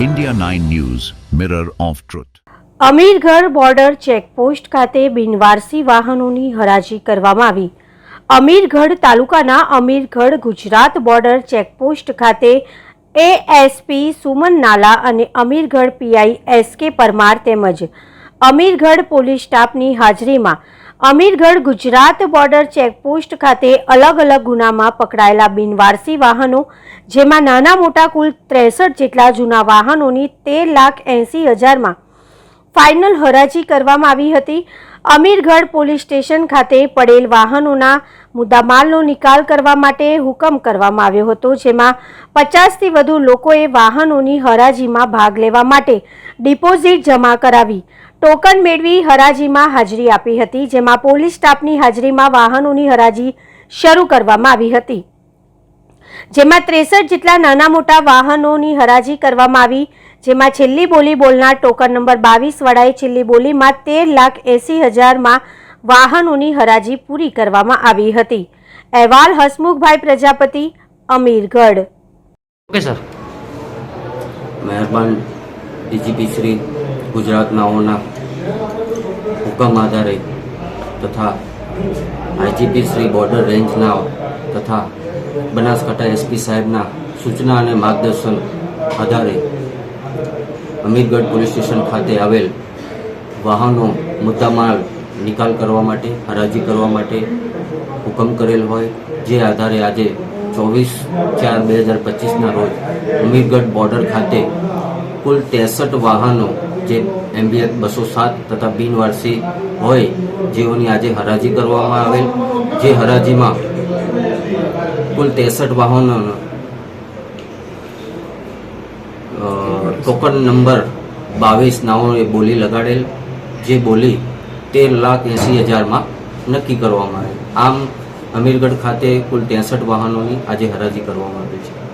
India 9 News, Mirror of Truth. Amirgadh border checkpost ખાતે બિનવારસી વાહનોની હરાજી કરવામાં આવી અમીરગઢ તાલુકાના અમીરગઢ ગુજરાત બોર્ડર ચેકપોસ્ટ ખાતે એએસપી સુમન નાલા અને અમીરગઢ પીઆઈ એસ કે પરમાર તેમજ અમીરગઢ પોલીસ સ્ટાફની હાજરીમાં અમીરગઢ ગુજરાત બોર્ડર ચેકપોસ્ટ ખાતે અલગ અલગ ગુનામાં પકડાયેલા બિનવારસી વાહનો, જેમાં નાના મોટા કુલ ત્રેસઠ જેટલા જૂના વાહનોની તેર લાખ એંસી હજારમાં ફાઇનલ હરાજી કરવામાં આવી હતી. અમીરગઢ પોલીસ સ્ટેશન ખાતે પડેલ વાહનોના મુદ્દામાલનો નિકાલ કરવા માટે હુકમ કરવામાં આવ્યો હતો, જેમાં પચાસથી વધુ લોકોએ વાહનોની હરાજીમાં ભાગ લેવા માટે ડિપોઝિટ જમા કરાવી ટોકન મેળવી હરાજીમાં હાજરી આપી હતી જેમાં પોલીસ સ્ટાફની હાજરીમાં વાહનોની હરાજી શરૂ કરવામાં આવી હતી. જેમાં ત્રેસઠ જેટલા નાના મોટા વાહનોની હરાજી કરવામાં આવી જેમાં છેલ્લી બોલી બોલનાર ટોકન નંબર બાવીસ વડાએ છેલ્લી બોલીમાં તેર લાખ એસી હજારમાં વાહનોની હરાજી પૂરી કરવામાં આવી હતી. અહેવાલ હસમુખભાઈ પ્રજાપતિ અમીરગઢ. Okay sir. મહેરબાન ડીજીપી શ્રી ગુજરાતનાઓના હુકમ આધારે તથા આઈજીપી શ્રી બોર્ડર રેન્જના તથા બનાસકાંઠા એસપી સાહેબના સૂચના અને માર્ગદર્શન આધારે અમીરગઢ પોલીસ સ્ટેશન ખાતે આવેલ વાહનો મુદ્દામાલ નિકાલ કરવા માટે, હરાજી કરવા માટે હુકમ કરેલ હોય, જે આધારે આજે ચોવીસ ચાર બે હજાર પચીસના રોજ અમીરગઢ બોર્ડર ખાતે કુલ ત્રેસઠ વાહનો જે એમબીએફ બસો સાત તથા બિનવારસી હોય, જેઓની આજે હરાજી કરવામાં આવેલ, જે હરાજીમાં કુલ ત્રેસઠ વાહનો ટોકન નંબર બાવીસ નાઓએ બોલી લગાડેલ, જે બોલી તેર લાખ એંસી હજારમાં નક્કી કરવામાં આવેલ. આમ, અમીરગઢ ખાતે કુલ ત્રેસઠ વાહનોની આજે હરાજી કરવામાં આવી છે.